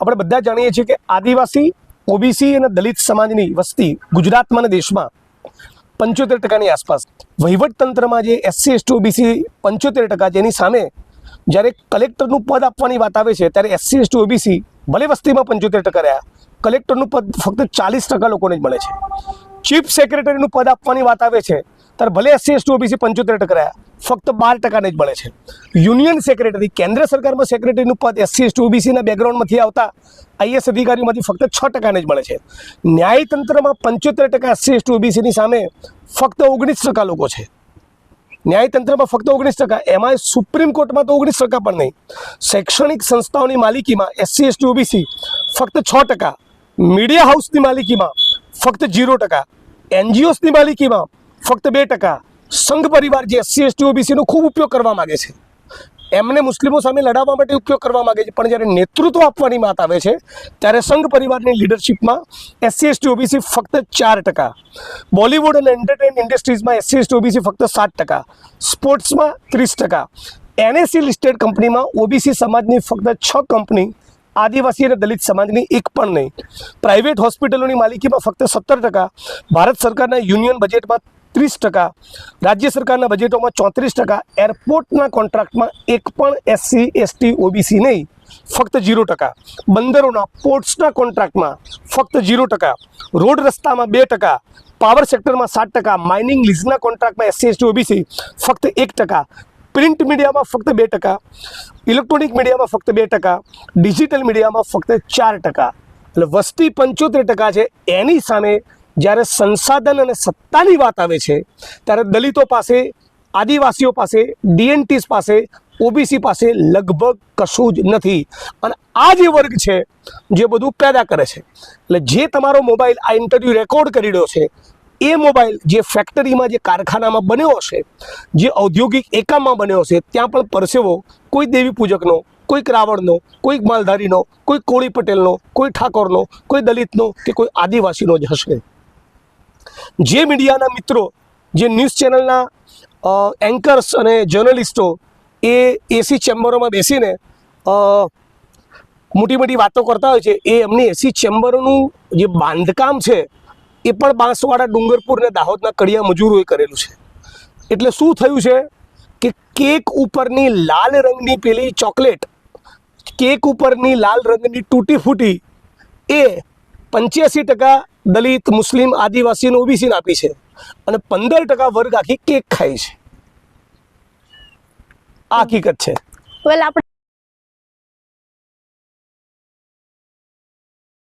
આપણે બધા જાણીએ છીએ કે આદિવાસી, ઓબીસી અને દલિત સમાજની વસ્તી ગુજરાતમાં અને દેશમાં પંચોતેર ટકાની આસપાસ. વહીવટતંત્રમાં જે એસસી, એસટી, ઓબીસી પંચોતેર ટકા જેની સામે જ્યારે કલેક્ટરનું પદ આપવાની વાત આવે છે, ત્યારે એસસી, એસટી, ઓબીસી ભલે વસ્તીમાં પંચોતેર ટકા રહ્યા, કલેક્ટરનું પદ ફક્ત ચાલીસ ટકા લોકોને જ મળે છે. ચીફ સેક્રેટરીનું પદ આપવાની વાત આવે છે ત્યારે ભલે એસસી એસટી ઓબીસી પંચોતેર ટકા રહ્યા, ફક્ત બાર ટકાને જ મળે છે. યુનિયન સેક્રેટરી કેન્દ્ર સરકારમાં સેક્રેટરીનું પદ એસસી એસટી ઓબીસીના બેકગ્રાઉન્ડમાંથી આવતા આઈએસ અધિકારીઓમાંથી ફક્ત છ ટકાને જ મળે છે. ન્યાયતંત્રમાં પંચોતેર ટકા એસસી એસટી ઓબીસીની સામે ફક્ત ઓગણીસ ટકા લોકો છે. ન્યાયતંત્રમાં ફક્ત ઓગણીસ ટકા એમાં સુપ્રીમ કોર્ટમાં તો ઓગણીસ ટકા પણ નહીં. શૈક્ષણિક સંસ્થાઓની માલિકીમાં એસસી એસટી ઓબીસી ફક્ત છ ટકા. મીડિયા હાઉસની માલિકીમાં ફક્ત જીરો ટકા. એનજીઓસની માલિકીમાં ફક્ત બે ટકા. સંઘ પરિવાર જે એસસી એસટી ઓબીસીનો ખૂબ ઉપયોગ કરવા માગે છે. એમને મુસ્લિમો સામે લડાવવા માટે ઉપયોગ કરવા માગે છે. પણ જ્યારે નેતૃત્વ આપવાની વાત આવે છે, ત્યારે સંઘ પરિવારની લીડરશિપમાં એસસી એસટી ઓબીસી ફક્ત ચાર ટકા. બોલિવૂડ અને એન્ટરટેન ઇન્ડસ્ટ્રીઝમાં એસસી એસટી ઓબીસી ફક્ત સાત ટકા. સ્પોર્ટ્સમાં ત્રીસ ટકા. એનએસસી લિસ્ટેડ કંપનીમાં ઓબીસી સમાજની ફક્ત છ કંપની, આદિવાસી અને દલિત સમાજની એક પણ નહીં. પ્રાઇવેટ હોસ્પિટલોની માલિકીમાં ફક્ત સત્તર ટકા. ભારત સરકારના યુનિયન બજેટમાં ત્રીસ ટકા. રાજ્ય સરકારના બજેટોમાં ચોત્રીસ ટકા. એરપોર્ટના કોન્ટ્રાક્ટમાં એક પણ એસસી, એસટી, ઓબીસી નહીં. ફક્ત જીરો ટકા. બંદરોના પોર્ટ્સના કોન્ટ્રાક્ટમાં ફક્ત જીરો ટકા. રોડ રસ્તામાં બે ટકા. પાવર સેક્ટરમાં સાત ટકા. માઇનિંગ લીઝના કોન્ટ્રાક્ટમાં એસસી, એસટી, ઓબીસી ફક્ત એક ટકા. પ્રિન્ટ મીડિયામાં ફક્ત બે ટકા. ઇલેક્ટ્રોનિક મીડિયામાં ફક્ત બે ટકા. ડિજિટલ મીડિયામાં ફક્ત ચાર ટકા. એટલે વસ્તી પંચોતેર ટકા છે. એની સામે જ્યારે સંસાધન અને સત્તાની વાત આવે છે, ત્યારે દલિતો પાસે, આદિવાસીઓ પાસે ડીએનટીસ પાસે ઓબીસી પાસે લગભગ કશું જ નથી. અને આ જે વર્ગ છે, જે બધું પેદા કરે છે. એટલે જે તમારો મોબાઈલ આ ઇન્ટરવ્યૂ રેકોર્ડ કરી રહ્યો છે, એ મોબાઈલ જે ફેક્ટરીમાં, જે કારખાનામાં બન્યો હશે, જે ઔદ્યોગિક એકમમાં બન્યો હશે, ત્યાં પણ પરસેવો, કોઈ દેવી પૂજકનો કોઈક રાવણનો કોઈક માલધારીનો, કોઈ કોળી પટેલનો, કોઈ ઠાકોરનો, કોઈ દલિતનો કે કોઈ આદિવાસીનો જ હશે. જે મીડિયાના મિત્રો, જે ન્યૂઝ ચેનલના એન્કર્સ અને જર્નલિસ્ટો એ એસી ચેમ્બરોમાં બેસીને મોટી મોટી વાતો કરતા હોય છે, એ એમની એસી ચેમ્બરોનું જે બાંધકામ છે, એ પણ બાંસવાડા, ડુંગરપુર અને દાહોદના કડિયા મજૂરોએ કરેલું છે. એટલે શું થયું છે કે કેક ઉપરની લાલ રંગની પેલી ચોકલેટ, કેક ઉપરની લાલ રંગની તૂટી ફૂટી, એ પંચ્યાસી ટકા દલિત, મુસ્લિમ આદિવાસીને ઓબીસીને આપી છે અને પંદર ટકા વર્ગ આખી કેક ખાય છે. આ હકીકત છે.